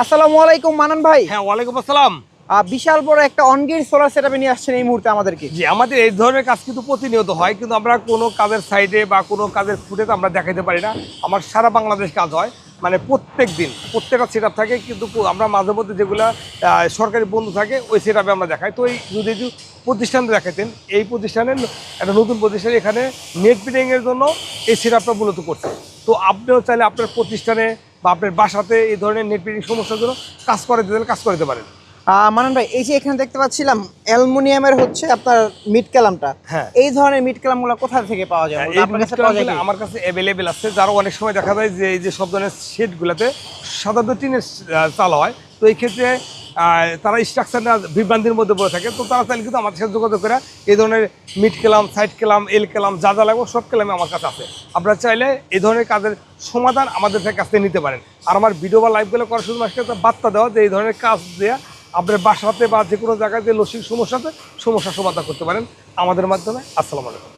আসসালামু আলাইকুম মানান ভাই। হ্যাঁ ওয়ালাইকুম আসসালাম। বিশাল বড় একটা অনগির সোলার সেটআপে নিয়ে আসছেন এই মুহূর্তে আমাদেরকে। জি আমাদের এই ধরনের কাজ কিন্তু প্রতিনিয়ত হয় কিন্তু আমরা কোনো কাজের সাইডে বা কোনো কাজের ফুটেজ আমরা দেখাইতে পারি না। আমার সারা বাংলাদেশ কাজ হয় মানে প্রত্যেক দিন প্রত্যেকটা সেট থাকে কিন্তু আমরা মাঝে মধ্যে যেগুলো সরকারি বন্ধু থাকে ওই সেট আমরা দেখাই। তো এই যদি প্রতিষ্ঠান দেখাইতেন এই প্রতিষ্ঠানের একটা নতুন প্রতিষ্ঠান এখানে নেট ফিটিংয়ের জন্য এই সেট আপটা মূলত করছে। তো আপনিও চাইলে আপনার প্রতিষ্ঠানে বা আপনার বাসাতে এই ধরনের নেট ফিটিং সমস্যার জন্য কাজ করে দিতে কাজ করে দিতে পারেন। মানন ভাই এই যে এখানে দেখতে পাচ্ছিলাম অ্যালুমিনিয়ামের হচ্ছে আপনার মিট কালামটা। হ্যাঁ। এই ধরনের মিট কালামগুলো কোথা থেকে পাওয়া যায়? হ্যাঁ, আমার কাছে অ্যাভেলেবেল আছে যার অনেক সময় দেখা যায় যে এই যে সব ধরনের শেডগুলোতে সাধারণত টিনের চাল হয়। তো এই ক্ষেত্রে তারা স্ট্রাকচারটা বিভ্রান্তির মধ্যে পড়ে থাকে। তো তারা চাইলে কিন্তু আমার সাথে যোগাযোগ করে এই ধরনের মিড কেলাম সাইড কেলাম এল কেলাম যা যা লাগবে সব কেলামে আমার কাছে আছে। আপনারা চাইলে এই ধরনের কাজের সমাধান আমাদের কাছ থেকে নিতে পারেন। আর আমার ভিডিও বা লাইভগুলো করার শুধুমাত্র একটা বার্তা দেওয়া যে এই ধরনের কাজ দেওয়া আপনার বাসাতে বা যে কোনো জায়গায় যে লসিক সমস্যাতে সমস্যার সমাধান করতে পারেন আমাদের মাধ্যমে। আসসালামু আলাইকুম।